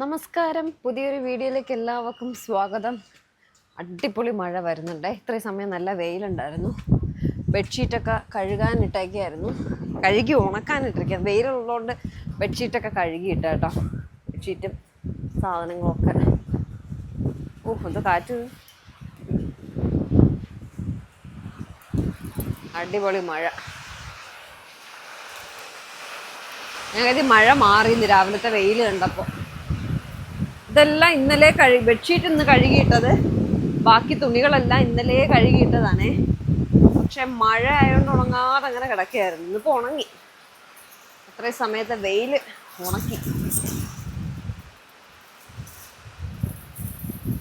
നമസ്കാരം. പുതിയൊരു വീഡിയോയിലേക്ക് എല്ലാവർക്കും സ്വാഗതം. അടിപൊളി മഴ വരുന്നുണ്ട്. ഇത്രയും സമയം നല്ല വെയിലുണ്ടായിരുന്നു. ബെഡ്ഷീറ്റൊക്കെ കഴുകാനിട്ടേക്കായിരുന്നു. കഴുകി ഉണക്കാനിട്ടിരിക്കുക വെയിലുള്ളതുകൊണ്ട് ബെഡ്ഷീറ്റൊക്കെ കഴുകിയിട്ട കേട്ടോ ബെഡ്ഷീറ്റും സാധനങ്ങളൊക്കെ. ഓ ഇത് കാറ്റ്? അടിപൊളി മഴ. ഞങ്ങൾക്ക് മഴ മാറിയിരുന്നു രാവിലത്തെ വെയിൽ കണ്ടപ്പോൾ ഇതെല്ലാം ഇന്നലെ കഴി ബെഡ്ഷീറ്റ് ഇന്ന് കഴുകിയിട്ടത്. ബാക്കി തുണികളെല്ലാം ഇന്നലെ കഴുകിയിട്ടതാണേ. പക്ഷെ മഴ ആയതുകൊണ്ട് ഉണങ്ങാതെ അങ്ങനെ കിടക്കുകയായിരുന്നു. ഇന്നിപ്പോൾ ഉണങ്ങി. അത്രയും സമയത്തെ വെയിൽ ഉണക്കി.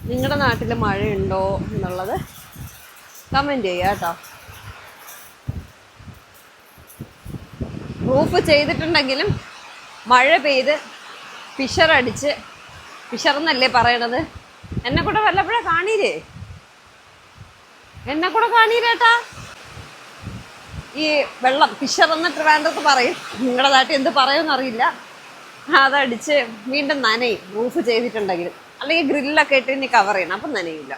നിങ്ങളുടെ നാട്ടിൽ മഴയുണ്ടോ എന്നുള്ളത് കമന്റ് ചെയ്യുക കേട്ടോ. റൂഫ് ചെയ്തിട്ടുണ്ടെങ്കിലും മഴ പെയ്ത് ഫിഷറടിച്ച് ഫിഷർന്നല്ലേ പറയണത്? എന്നെ കൂടെ വല്ലപ്പോഴേ കാണീരേ എന്നെ കൂടെ കാണീരേട്ടാ ഈ വെള്ളം എന്ന് ട്രിവാൻഡ്രത്ത് പറയും. നിങ്ങളുടെ നാട്ടിൽ എന്ത് പറയുമെന്നറിയില്ല അതടിച്ച് വീണ്ടും നനയും റൂഫ് ചെയ്തിട്ടുണ്ടെങ്കിൽ. അല്ലെങ്കിൽ ഗ്രില്ലൊക്കെ ഇട്ട് ഇനി കവർ ചെയ്യണം അപ്പം നനയില്ല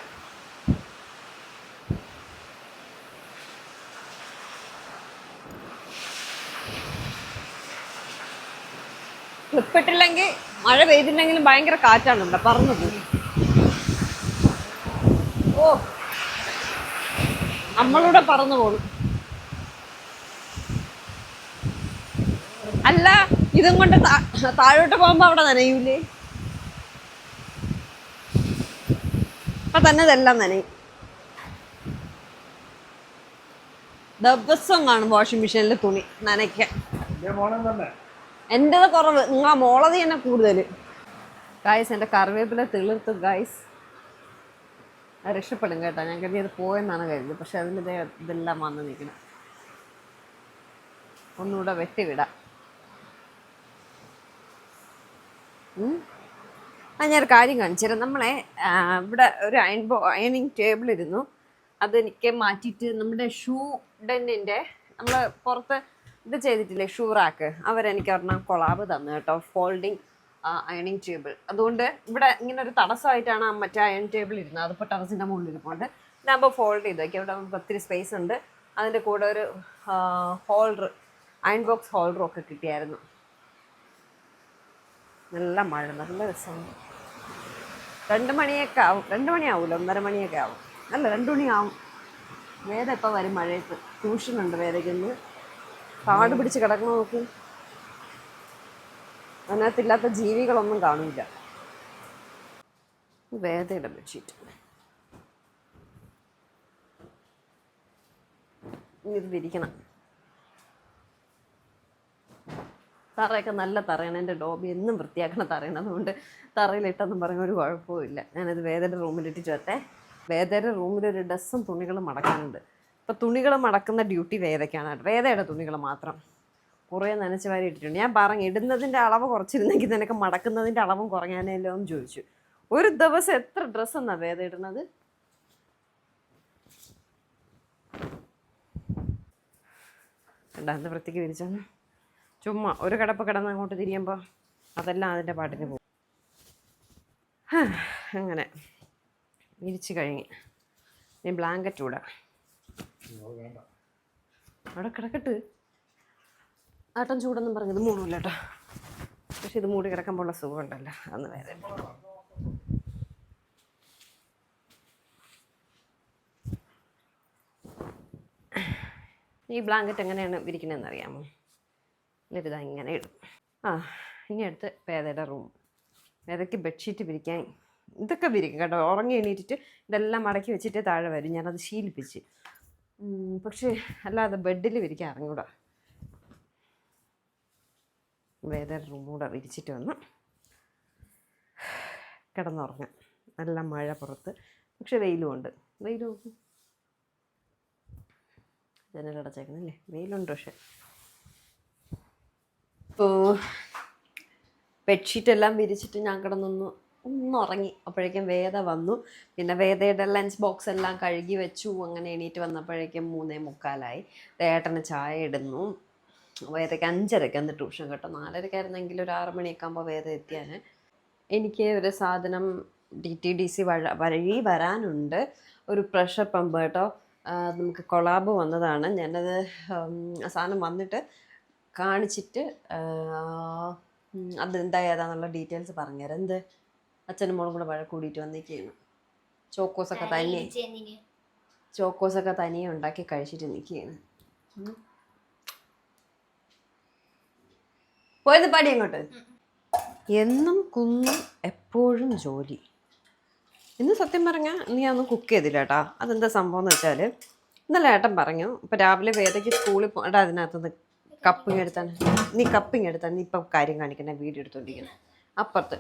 ക്ലിപ്പിട്ടില്ലെങ്കിൽ മഴ പെയ്തിട്ടുണ്ടെങ്കിലും ഭയങ്കര കാറ്റാണ് ഇവിടെ പറന്നു ഓ. നമ്മളിവിടെ പറന്നു പോകും അല്ല ഇതും കൊണ്ട് താഴോട്ട് പോകുമ്പോ അവിടെ നനയൂലേ? അപ്പൊ തന്നെ ഇതെല്ലാം നനയും. ദിവസം കാണും വാഷിംഗ് മെഷീനിലെ തുണി നനയ്ക്കാൻ. എന്റെത് കുറവ്. നിങ്ങൾ മോളത് തന്നെ കൂടുതൽ ഗായ്സ് എന്റെ കറിവേപ്പില തെളിർത്തു ഗായ്സ് രക്ഷപ്പെടും കേട്ടോ. ഞാൻ കരുതി അത് പോയെന്നാണ് കരുതിയത്. പക്ഷെ അതിന്റെ ഇതെല്ലാം വന്ന് നിൽക്കണം. ഒന്നുകൂടെ വെട്ടിവിടാം. ആ ഞാനൊരു കാര്യം കാണിച്ചു നമ്മളെ ഇവിടെ ഒരു അയൺ ബോ അയണിങ് ടേബിൾ ഇരുന്നു. അതെനിക്ക് മാറ്റിയിട്ട് നമ്മുടെ ഷൂ ഡെന്നിന്റെ നമ്മൾ പുറത്ത് ഇത് ചെയ്തിട്ടില്ലേ? ഷൂറാക്ക്. അവരെനിക്ക് ഒരെണ്ണം കൊളാബ് തന്നു കേട്ടോ. ഫോൾഡിങ് അയണിങ് ടേബിൾ അതുകൊണ്ട് ഇവിടെ ഇങ്ങനെ ഒരു തടസ്സമായിട്ടാണ് മറ്റേ അയൺ ടേബിൾ ഇരുന്നത്. അതിപ്പോൾ ടെറസിന്റെ മുകളിൽ ഇരിപ്പുണ്ട് ഇതാകുമ്പോൾ ഫോൾഡ് ചെയ്ത് വയ്ക്കാം ഇവിടെ നമുക്ക് ഒത്തിരി സ്പേസ് ഉണ്ട്. അതിന്റെ കൂടെ ഒരു ഹോൾഡർ അയൺ ബോക്സ് ഹോൾഡറും ഒക്കെ കിട്ടിയായിരുന്നു. നല്ല മഴ. നല്ല രസമുണ്ട് രണ്ട് മണിയൊക്കെ ആവും. രണ്ട് മണിയാവില്ല ഒന്നര മണിയൊക്കെ ആവും. അല്ല രണ്ട് മണിയാവും വേദ ഇപ്പോൾ വരും മഴയത്ത്. ട്യൂഷനുണ്ട് വേദയ്ക്ക് കാട് പിടിച്ച് കിടക്കണ നോക്ക്. അതിനകത്തില്ലാത്ത ജീവികളൊന്നും കാണില്ല. വേദയുടെ ബെഡ്ഷീറ്റ് ഇരിക്കണം വിരിക്കണം. തറയൊക്കെ നല്ല തറയാണ്. എന്റെ ഡോബി എന്നും വൃത്തിയാക്കണ തറയാണ്. അതുകൊണ്ട് തറയിലിട്ടെന്നും പറഞ്ഞ ഒരു കുഴപ്പമില്ല ഞാനത് വേദയുടെ റൂമിലിട്ടിട്ട് വരട്ടെ. വേദയുടെ റൂമിൽ ഒരു തുണികളും മടക്കാനുണ്ട്. ഇപ്പം തുണികൾ മടക്കുന്ന ഡ്യൂട്ടി വേദയ്ക്കാണ് വേദയുടെ തുണികൾ മാത്രം. കുറേ നനച്ച് വാരി ഇട്ടിട്ടുണ്ട്. ഞാൻ പറഞ്ഞു ഇടുന്നതിന്റെ അളവ് കുറച്ചിരുന്നെങ്കിൽ നിനക്ക് മടക്കുന്നതിന്റെ അളവും കുറഞ്ഞാനല്ലോ എന്ന് ചോദിച്ചു. ഒരു ദിവസം എത്ര ഡ്രസ്സ് എന്നാ വേദ ഇടുന്നത്? രണ്ടാമത്തെ വൃത്തിക്ക് വിരിച്ചാണ് ചുമ്മാ ഒരു കിടപ്പ് കിടന്ന് അങ്ങോട്ട് തിരിയുമ്പോൾ അതെല്ലാം അതിന്റെ പാട്ടിന് പോകും. അങ്ങനെ വിരിച്ച് കഴിഞ്ഞ്. ഞാൻ ബ്ലാങ്കറ്റ് ഇടാം അവിടെ കിടക്കട്ട്. ആട്ടം ചൂടെന്നും പറഞ്ഞത് മൂടില്ല കേട്ടോ പക്ഷെ ഇത് മൂടി കിടക്കുമ്പോഴുള്ള സുഖമുണ്ടല്ല. അന്ന് വേറെ ഈ ബ്ലാങ്കറ്റ് എങ്ങനെയാണ് വിരിക്കണതെന്ന് അറിയാമോ? എന്നിട്ട് ഇങ്ങനെ ഇടും. ആ ഇനി അടുത്ത് പേദയുടെ റൂം. വേദയ്ക്ക് ബെഡ്ഷീറ്റ് വിരിക്കാൻ ഇതൊക്കെ വിരിക്കും കേട്ടോ. ഉറങ്ങി എണീറ്റിട്ട് ഇതെല്ലാം മടക്കി വെച്ചിട്ട് താഴെ വരും. ഞാനത് ശീലിപ്പിച്ച്. പക്ഷേ അല്ലാതെ ബെഡിൽ വിരിക്കാൻ അറിഞ്ഞൂടാ വേറെ റൂം കൂടെ വിരിച്ചിട്ട് വന്ന്. കിടന്നുറങ്ങാം നല്ല മഴ പുറത്ത്. പക്ഷെ വെയിലും ഉണ്ട്. വെയിലും. ജനലടച്ചേക്കുന്നല്ലേ വെയിലുണ്ട് പക്ഷെ. ഇപ്പോൾ ബെഡ്ഷീറ്റെല്ലാം വിരിച്ചിട്ട് ഞാൻ കിടന്നൊന്ന് ഒന്ന് ഉറങ്ങി അപ്പോഴേക്കും വേദ വന്നു. പിന്നെ വേദയുടെ ലഞ്ച് ബോക്സ് എല്ലാം കഴുകി വെച്ചു. അങ്ങനെ എണീറ്റ് വന്നപ്പോഴേക്കും മൂന്നേ മുക്കാലായി. ഏട്ടന് ചായ ഇടുന്നു. വേദയ്ക്ക് അഞ്ചരയ്ക്ക് അന്ന് ട്യൂഷൻ കേട്ടോ. നാലരയ്ക്കായിരുന്നെങ്കിൽ ഒരു ആറ് മണിയൊക്കെ ആകുമ്പോൾ വേദ എത്തിയാൽ എനിക്ക് ഒരു സാധനം ഡി ടി ഡി സി വഴ വരാനുണ്ട്. ഒരു പ്രഷർ പമ്പ് കേട്ടോ. നമുക്ക് കൊളാബ് വന്നതാണ്. ഞാനത് സാധനം വന്നിട്ട് കാണിച്ചിട്ട് അതെന്താ ഏതാന്നുള്ള ഡീറ്റെയിൽസ് പറഞ്ഞുതരാം. എന്ത്? അച്ഛനും മോളും കൂടെ വഴ കൂടിയിട്ട് വന്നിരിക്കുകയാണ്. ചോക്കോസൊക്കെ തനിയെ ചോക്കോസൊക്കെ തനിയെ ഉണ്ടാക്കി കഴിച്ചിട്ട് നിൽക്കുകയാണ്. പോയത് പാടി അങ്ങോട്ട്. എന്നും കുന്നും എപ്പോഴും ജോലി. ഇന്ന് സത്യം പറഞ്ഞാൽ നീ അന്ന് കുക്ക് ചെയ്തില്ല കേട്ടാ അതെന്താ സംഭവം എന്ന് വെച്ചാൽ ഇന്നലെ ഏട്ടൻ പറഞ്ഞു ഇപ്പം രാവിലെ വേദയ്ക്ക് സ്കൂളിൽ പോകേണ്ട അതിനകത്തുനിന്ന് കപ്പിങ് എടുത്താണ് നീ കപ്പിങ് എടുത്താണ് നീ ഇപ്പം കാര്യം കാണിക്കുന്ന വീഡിയോ എടുത്തോണ്ടിരിക്കുന്നത് അപ്പുറത്ത്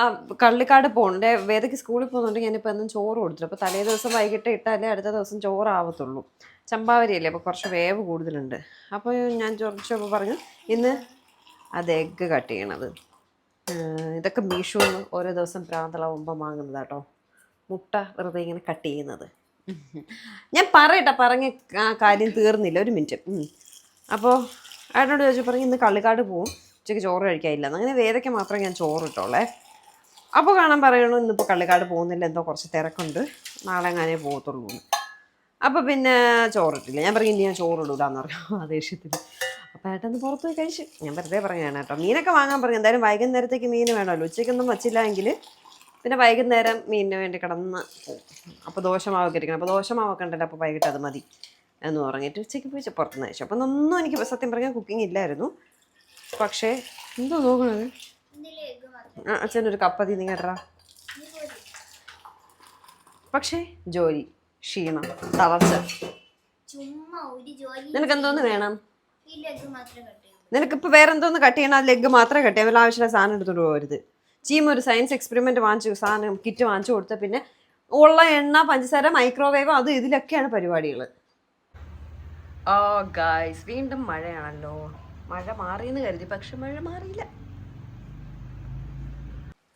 ആ കള്ളിക്കാട് പോകണ്ടേ? വേദയ്ക്ക് സ്കൂളിൽ പോകുന്നുണ്ടെങ്കിൽ ഞാനിപ്പോൾ എന്നും ചോറ് കൊടുത്തില്ല അപ്പോൾ തലേ ദിവസം വൈകിട്ട് ഇട്ടാലേ അടുത്ത ദിവസം ചോറാവത്തുള്ളൂ. ചമ്പാവരിയല്ലേ? അപ്പോൾ കുറച്ച് വേവ് കൂടുതലുണ്ട്. അപ്പോൾ ഞാൻ ചോദിച്ചപ്പോൾ പറഞ്ഞു ഇന്ന് അത് എഗ്ഗ് കട്ട് ചെയ്യണത്. ഇതൊക്കെ ഇതൊക്കെ മീഷോന്ന് ഓരോ ദിവസം പ്രാന്തളാവുമ്പോൾ വാങ്ങുന്നത് കേട്ടോ മുട്ട വെറുതെ ഇങ്ങനെ കട്ട് ചെയ്യുന്നത്. ഞാൻ പറയട്ടെ പറഞ്ഞ ആ കാര്യം തീർന്നില്ല. ഒരു മിനിറ്റ്. അപ്പോൾ ഏട്ടനോട് ചോദിച്ചു പറഞ്ഞു ഇന്ന് കള്ളിക്കാട് പോവും. ഉച്ചയ്ക്ക് ചോറ് കഴിക്കാനില്ല അങ്ങനെ വേദയ്ക്ക് മാത്രമേ ഞാൻ ചോറ് ഇട്ടോളേ. അപ്പോൾ കാണാൻ പറയണു ഇന്നിപ്പോൾ കള്ളിക്കാട് പോകുന്നില്ല എന്തോ കുറച്ച് തിരക്കുണ്ട്. നാളെ എങ്ങാനേ പോകത്തുള്ളൂ. അപ്പോൾ പിന്നെ ചോറിട്ടില്ല. ഞാൻ പറയും ഇനി ഞാൻ ചോറ് ഇടൂലെന്ന് പറഞ്ഞു ആ ദേഷ്യത്തിൽ അപ്പോൾ ഏട്ടൊന്ന് പുറത്ത് പോയി കഴിച്ചു. ഞാൻ വെറുതെ പറയുകയാണ് കേട്ടോ. മീനൊക്കെ വാങ്ങാൻ പറഞ്ഞു. എന്തായാലും വൈകുന്നേരത്തേക്ക് മീൻ വേണമല്ലോ. ഉച്ചയ്ക്കൊന്നും വച്ചില്ലെങ്കിൽ പിന്നെ വൈകുന്നേരം മീനിന് വേണ്ടി കിടന്ന് അപ്പോൾ ദോശമാവൊക്കെ ഇരിക്കണം. അപ്പോൾ ദോശമാവൊക്കെ ഉണ്ടല്ലോ അപ്പോൾ വൈകിട്ട് അത് മതി എന്ന് പറഞ്ഞിട്ട് ഉച്ചയ്ക്ക് പോയി പുറത്തുനിന്ന് കഴിച്ചു. അപ്പം ഒന്നും എനിക്ക് സത്യം പറഞ്ഞാൽ കുക്കിംഗ് ഇല്ലായിരുന്നു. പക്ഷേ എന്തോ നോക്കണത് ആ അച്ഛനൊരു കപ്പതി നീ കേട്ടറാ പക്ഷേ ജോലി ക്ഷീണം തളർച്ച. നിനക്ക് എന്തോന്ന് വേണം? കട്ട് നിനക്കിപ്പോൾ വേറെ എന്തോന്ന് കട്ട് ചെയ്യണം? ആ ലെഗ് മാത്രമേ കട്ട് ചെയ്യാൻ ആവശ്യമുള്ള സാധനം എടുത്തോണ്ട് പോകരുത് ചീമ ഒരു സയൻസ് എക്സ്പെരിമെന്റ് വാങ്ങിച്ചു സാധനം കിറ്റ് വാങ്ങിച്ചു കൊടുത്ത പിന്നെ ഉള്ള എണ്ണ പഞ്ചസാര മൈക്രോവേവ് അത് ഇതിലൊക്കെയാണ് പരിപാടികൾ ഓ ഗായ്സ് വീണ്ടും മഴയാണല്ലോ. മഴ മാറിയെന്ന് കരുതി പക്ഷെ മഴ മാറിയില്ല.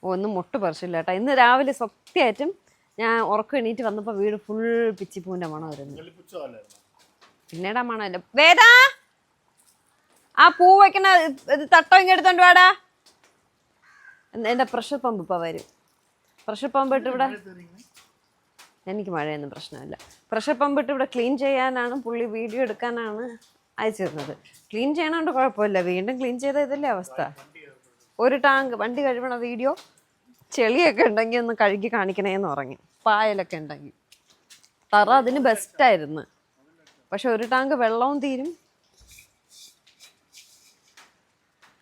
ഒന്നും മുട്ട് പറിച്ചില്ല കേട്ടോ. ഇന്ന് രാവിലെ സത്യമായിട്ടും ഞാൻ ഉറക്കം എണീറ്റ് വന്നപ്പോൾ വീട് ഫുൾ പിച്ചിപ്പൂവിന്റെ വരുന്നു ആ മണമല്ല വേദാ! ആ പൂ വെക്കണ ഇത് തട്ടം ഇങ്ങ് എടുത്തോണ്ട് വാടാ. എന്റെ പ്രഷർ പമ്പ് ഇപ്പൊ വരും. പ്രഷർ പമ്പ് ഇട്ട് ഇവിടെ എനിക്ക് മഴയൊന്നും പ്രശ്നമില്ല. പ്രഷർ പമ്പ് ഇട്ട് ഇവിടെ ക്ലീൻ ചെയ്യാനാണ് പുള്ളി വീഡിയോ എടുക്കാനാണ് അയച്ചിരുന്നത്. ക്ലീൻ ചെയ്യണോണ്ട് കുഴപ്പമില്ല. വീണ്ടും ക്ലീൻ ചെയ്ത ഇതല്ലേ അവസ്ഥ. ഒരു ടാങ്ക് വണ്ടി കഴുകണ വീഡിയോ ചെളിയൊക്കെ ഉണ്ടെങ്കിൽ ഒന്ന് കഴുകി കാണിക്കണേന്ന് ഉറങ്ങി പായലൊക്കെ ഉണ്ടെങ്കിൽ തറ അതിന് ബെസ്റ്റായിരുന്നു പക്ഷെ ഒരു ടാങ്ക് വെള്ളവും തീരും.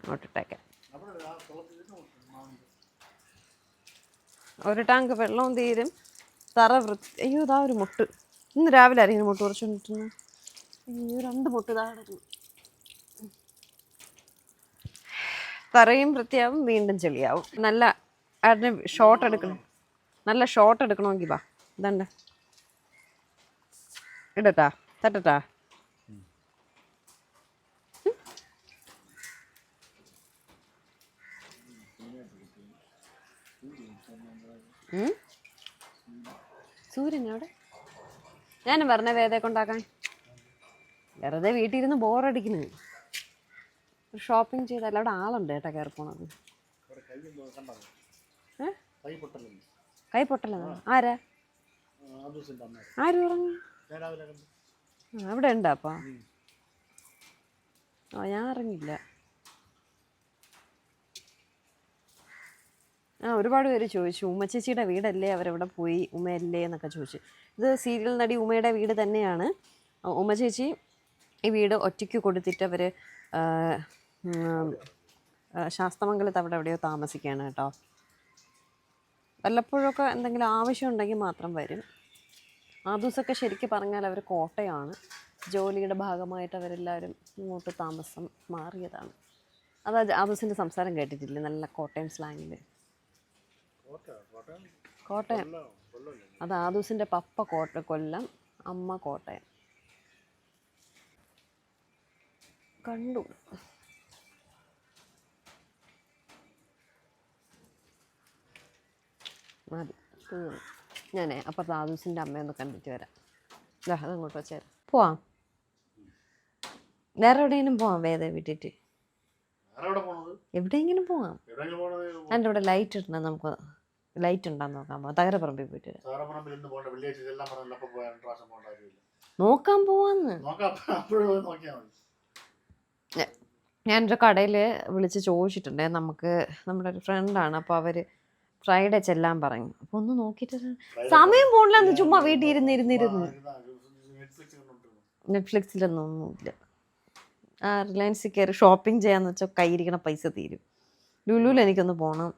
അങ്ങോട്ടിട്ടേക്കാം ഒരു ടാങ്ക് വെള്ളവും തീരും. തറ വൃത്തി അയ്യോ ഇതാ ഒരു മുട്ട്. ഇന്ന് രാവിലെ ആരെങ്കിലും മുട്ട് കുറച്ചുകൊണ്ടിരുന്നു അയ്യോ രണ്ട് മുട്ട് ഇതാ തറയും വൃത്തിയാവും വീണ്ടും ചെളിയാവും. നല്ല അതിന് ഷോട്ട് എടുക്കണം. നല്ല ഷോട്ട് എടുക്കണമെങ്കിൽ വാ. ഇതണ്ട. ഇടട്ടാ. തട്ടട്ടാ? സൂര്യൻ അവിടെ ഞാനും പറഞ്ഞ വേദ കൊണ്ടാക്കാൻ വെറുതെ വീട്ടിൽ ഇരുന്ന് ബോറടിക്കുന്നു ഒരു ഷോപ്പിംഗ് ചെയ്താൽ അവിടെ ആളുണ്ട് കേട്ടോ കയറി പോണത്? കൈ പൊട്ടലാണ് ആരാ? ആര് പറഞ്ഞു? അവിടെ ഉണ്ടോ അപ്പാ. ആ ഞാൻ അറിഞ്ഞില്ല. ആ ഒരുപാട് പേര് ചോദിച്ചു ഉമ്മ ചേച്ചിയുടെ വീടല്ലേ? അവരവിടെ പോയി? ഉമ്മയല്ലേ? എന്നൊക്കെ ചോദിച്ചു. ഇത് സീരിയൽ നടി ഉമ്മയുടെ വീട് തന്നെയാണ്. ഉമ്മ ചേച്ചി ഈ വീട് ഒറ്റയ്ക്ക് കൊടുത്തിട്ട് അവർ ശാസ്തമംഗലത്ത് അവിടെ എവിടെയോ താമസിക്കുകയാണ് കേട്ടോ. വല്ലപ്പോഴൊക്കെ എന്തെങ്കിലും ആവശ്യം ഉണ്ടെങ്കിൽ മാത്രം വരും. ആ ദിവസമൊക്കെ ശരിക്കും പറഞ്ഞാൽ അവർ കോട്ടയാണ്. ജോലിയുടെ ഭാഗമായിട്ട് അവരെല്ലാവരും ഇങ്ങോട്ട് താമസം മാറിയതാണ്. അതാ ആ ദിവസത്തിന്റെ സംസാരം കേട്ടിട്ടില്ലേ? നല്ല കോട്ടയം സ്ലാങ്ങിൽ കോട്ടയം? അത് ആ ദിവസത്തിന്റെ പപ്പ കോട്ട കൊല്ലം അമ്മ കോട്ടയം. കണ്ടു. മതി. ഞാനേ അപ്പുറത്ത് ആദൂസിന്റെ അമ്മയൊന്ന് കണ്ടിട്ട് വരാം. ദാ അതങ്ങോട്ട് വെച്ചേരാം പോവാം. വേറെ എവിടെയെങ്കിലും പോവാം വേദ വിട്ടിട്ട്? എവിടെയെങ്കിലും പോവാം. എന്റെ ഇവിടെ ലൈറ്റ് ഇടണം നമുക്ക് ലൈറ്റ് ഉണ്ടാന്ന് നോക്കാൻ പോവാം തകരപ്പറമ്പിൽ പോയിട്ട് നോക്കാൻ പോവാന്ന്. ഞാനൊരു കടയിൽ വിളിച്ച് ചോദിച്ചിട്ടുണ്ടേ നമുക്ക് നമ്മുടെ ഒരു ഫ്രണ്ടാണ് അപ്പോൾ അവർ ഫ്രൈഡേ ചെല്ലാൻ പറഞ്ഞു. അപ്പൊ ഒന്ന് നോക്കിട്ട് സമയം പോണില്ലെന്ന് ചുമ്മാ വീട്ടിൽ ഇരുന്ന് ഇരുന്നിരുന്നു നെറ്റ്ഫ്ലിക്സ് നെറ്റ്ഫ്ലിക്സിലൊന്നും ഒന്നുമില്ല ആ റിലയൻസിൽ കയറി ഷോപ്പിംഗ് ചെയ്യാന്ന് വെച്ചാൽ കയ്യിരിക്കണ പൈസ തീരും. ലുലുവിൽ എനിക്കൊന്ന് പോണം.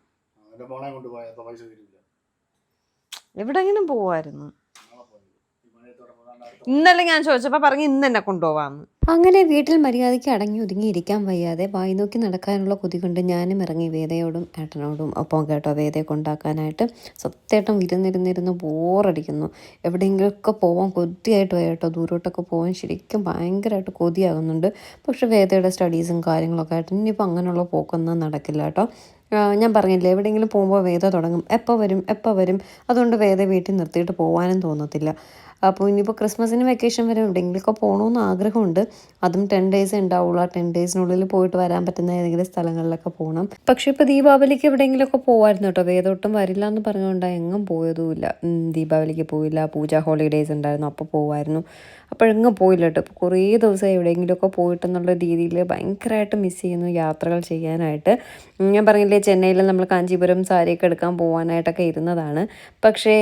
എവിടെങ്കിലും പോവായിരുന്നു. ഇന്നലെ ഞാൻ ചോദിച്ചപ്പോ പറഞ്ഞു ഇന്ന് എന്നെ കൊണ്ടുപോവാന്ന്. അങ്ങനെ വീട്ടിൽ മര്യാദയ്ക്ക് അടങ്ങി ഒതുങ്ങിയിരിക്കാൻ വയ്യാതെ വായി നോക്കി നടക്കാനുള്ള കൊതി കൊണ്ട് ഞാനും ഇറങ്ങി വേദയോടും ഏട്ടനോടും ഒപ്പം കേട്ടോ വേദയെ കൊണ്ടാക്കാനായിട്ട് സത്യേട്ടം ഇരുന്നിരുന്നിരുന്ന് ബോറടിക്കുന്നു. എവിടെയെങ്കിലുമൊക്കെ പോകാൻ കൊതിയായിട്ട് വയ്യാട്ടോ ദൂരോട്ടൊക്കെ പോകാൻ ശരിക്കും ഭയങ്കരമായിട്ട് കൊതിയാകുന്നുണ്ട്. പക്ഷെ വേദയുടെ സ്റ്റഡീസും കാര്യങ്ങളൊക്കെ ആയിട്ട് ഇനിയിപ്പോൾ അങ്ങനെയുള്ള പോക്കൊന്നും നടക്കില്ല കേട്ടോ. ഞാൻ പറഞ്ഞില്ലേ എവിടെയെങ്കിലും പോകുമ്പോൾ വേദ തുടങ്ങും. എപ്പോൾ വരും? എപ്പോൾ വരും? അതുകൊണ്ട് വേദ വീട്ടിൽ നിർത്തിയിട്ട് പോകാനും തോന്നത്തില്ല. അപ്പോൾ ഇനിയിപ്പോൾ ക്രിസ്മസിന് വെക്കേഷൻ വരെ എവിടെയെങ്കിലുമൊക്കെ പോകണമെന്ന് ആഗ്രഹമുണ്ട്. അതും ടെൻ ഡേയ്സ് ഉണ്ടാവുള്ളൂ. ആ ടെൻ ഡേയ്സിനുള്ളിൽ പോയിട്ട് വരാൻ പറ്റുന്ന ഏതെങ്കിലും സ്ഥലങ്ങളിലൊക്കെ പോകണം പക്ഷേ ഇപ്പോൾ ദീപാവലിക്ക് എവിടെയെങ്കിലുമൊക്കെ പോകാമായിരുന്നു കേട്ടോ. വേദോട്ടും വരില്ല എന്ന് പറഞ്ഞുകൊണ്ടാണ് എങ്ങും പോയതുമില്ല. ദീപാവലിക്ക് പോയില്ല. പൂജ ഹോളിഡേയ്സ് ഉണ്ടായിരുന്നു. അപ്പോൾ പോകുമായിരുന്നു അപ്പോഴെങ്ങും പോയില്ല കേട്ടോ. ഇപ്പോൾ കുറേ ദിവസം എവിടെയെങ്കിലുമൊക്കെ പോയിട്ടെന്നുള്ള രീതിയിൽ ഭയങ്കരമായിട്ട് മിസ് ചെയ്യുന്നു യാത്രകൾ ചെയ്യാനായിട്ട്. ഞാൻ പറഞ്ഞില്ലേ ചെന്നൈയിൽ നമ്മൾ കാഞ്ചീപുരം സാരിയൊക്കെ എടുക്കാൻ പോകാനായിട്ടൊക്കെ ഇരുന്നതാണ്. പക്ഷേ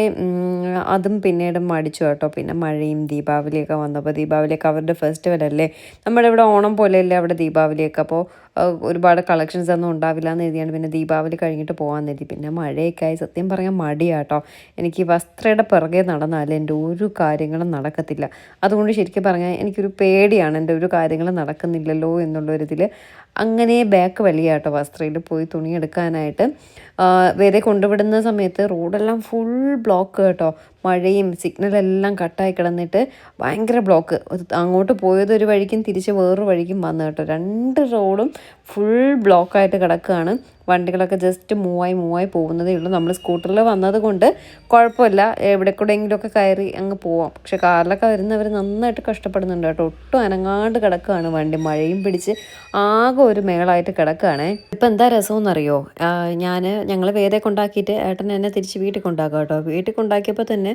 അതും പിന്നീട് മടിച്ചു കേട്ടോ. പിന്നെ മഴയും ദീപാവലിയൊക്കെ വന്നപ്പോൾ ദീപാവലിയൊക്കെ അവരുടെ ഫെസ്റ്റിവൽ അല്ലേ? നമ്മുടെ ഇവിടെ ഓണം പോലെയല്ലേ അവിടെ ദീപാവലിയൊക്കെ? അപ്പോൾ ഒരുപാട് കളക്ഷൻസ് ഒന്നും ഉണ്ടാവില്ല എന്ന് എഴുതിയാണ് പിന്നെ ദീപാവലി കഴിഞ്ഞിട്ട് പോകാൻ എഴുതി പിന്നെ മഴയൊക്കെ ആയി. സത്യം പറയാൻ മടിയാട്ടോ. എനിക്ക് വസ്ത്രയുടെ പിറകെ നടന്നാൽ എന്റെ ഒരു കാര്യങ്ങളും നടക്കത്തില്ല. അതുകൊണ്ട് ശരിക്കും പറഞ്ഞാൽ എനിക്കൊരു പേടിയാണ് എന്റെ ഒരു കാര്യങ്ങളും നടക്കുന്നില്ലല്ലോ എന്നുള്ളൊരിതിൽ അങ്ങനെ ബാക്ക് വലിയാട്ടോ വസ്ത്രയിൽ പോയി തുണിയെടുക്കാനായിട്ട് വേറെ കൊണ്ടുവിടുന്ന സമയത്ത് റോഡെല്ലാം ഫുൾ ബ്ലോക്ക് കേട്ടോ. മഴയും സിഗ്നലെല്ലാം കട്ടായി കിടന്നിട്ട് ഭയങ്കര ബ്ലോക്ക് അങ്ങോട്ട് പോയത് ഒരു വഴിക്കും തിരിച്ച് വേറൊരു വഴിക്കും വന്നു കേട്ടോ. രണ്ട് റോഡും ഫുൾ ബ്ലോക്കായിട്ട് കിടക്കുകയാണ്. വണ്ടികളൊക്കെ ജസ്റ്റ് മൂവായി മൂവായി പോകുന്നതേ ഉള്ളൂ. നമ്മൾ സ്കൂട്ടറിൽ വന്നത് കൊണ്ട് കുഴപ്പമില്ല. എവിടെ കൂടെയെങ്കിലുമൊക്കെ കയറി അങ്ങ് പോവാം. പക്ഷെ കാറിലൊക്കെ വരുന്നവർ നന്നായിട്ട് കഷ്ടപ്പെടുന്നുണ്ട് കേട്ടോ. ഒട്ടും അനങ്ങാണ്ട് കിടക്കുകയാണ് വണ്ടി. മഴയും പിടിച്ച് ആകെ ഒരു മേളായിട്ട് കിടക്കുകയാണ്. ഇപ്പം എന്താ രസമെന്നറിയോ? ഞാൻ ഞങ്ങൾ വേദയെ കൊണ്ടാക്കിയിട്ട് ഏട്ടൻ എന്നെ തിരിച്ച് വീട്ടിൽ കൊണ്ടാക്കുക കേട്ടോ. വീട്ടിൽ കൊണ്ടാക്കിയപ്പോൾ തന്നെ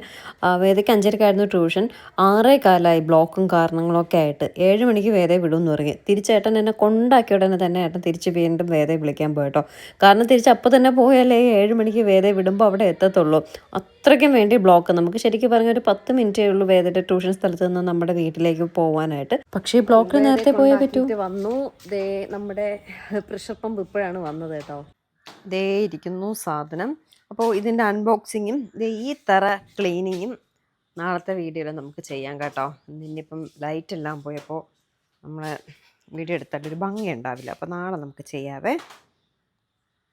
വേദയ്ക്ക് അഞ്ചരക്കായിരുന്നു ട്യൂഷൻ. ആറേ കാലമായി ബ്ലോക്കും കാരണങ്ങളൊക്കെ ആയിട്ട്. ഏഴ് മണിക്ക് വേദയെ വിടുമെന്ന് പറഞ്ഞു. തിരിച്ചേട്ടൻ എന്നെ കൊണ്ടാക്കിയ ഉടനെ തന്നെ ഏട്ടൻ തിരിച്ച് വീണ്ടും വേദയെ വിളിക്കാൻ പോയി കേട്ടോ. കാരണം തിരിച്ച് അപ്പോൾ തന്നെ പോയാലേ ഏഴ് മണിക്ക് വേദ വിടുമ്പോൾ അവിടെ എത്തത്തുള്ളൂ. അത്രയ്ക്കും വേണ്ടി ബ്ലോക്ക് നമുക്ക് ശരിക്കും പറഞ്ഞ ഒരു പത്ത് മിനിറ്റേ ഉള്ളൂ വേദയുടെ ട്യൂഷൻ സ്ഥലത്ത് നിന്ന് നമ്മുടെ വീട്ടിലേക്ക് പോകാനായിട്ട് പക്ഷേ ഈ ബ്ലോക്കിൽ നേരത്തെ പോയേ പറ്റൂ. വന്നു. ദേ നമ്മുടെ പ്രഷർ പമ്പ് ഇപ്പോഴാണ് വന്നത് കേട്ടോ. ദേ ഇരിക്കുന്നു സാധനം. അപ്പോൾ ഇതിന്റെ അൺബോക്സിങ്ങും ദേ ഈ തറ ക്ലീനിങ്ങും നാളത്തെ വീഡിയോയിൽ നമുക്ക് ചെയ്യാം കേട്ടോ. ഇന്നിപ്പം ലൈറ്റ് എല്ലാം പോയപ്പോൾ നമ്മൾ വീഡിയോ എടുത്താൽ ഒരു ഭംഗി ഉണ്ടാവില്ല. അപ്പോൾ നാളെ നമുക്ക് ചെയ്യാവേ.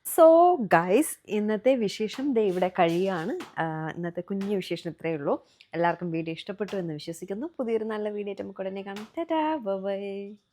സോ ഗൈസ് ഇന്നത്തെ വിശേഷം ദേ ഇവിടെ കഴിയാണ് ഇന്നത്തെ കുഞ്ഞു വിശേഷം ഇത്രയേ ഉള്ളൂ. എല്ലാവർക്കും വീഡിയോ ഇഷ്ടപ്പെട്ടു എന്ന് വിശ്വസിക്കുന്നു. പുതിയൊരു നല്ല വീഡിയോ നമുക്ക് ഉടനെ കാണാം. Tata bye.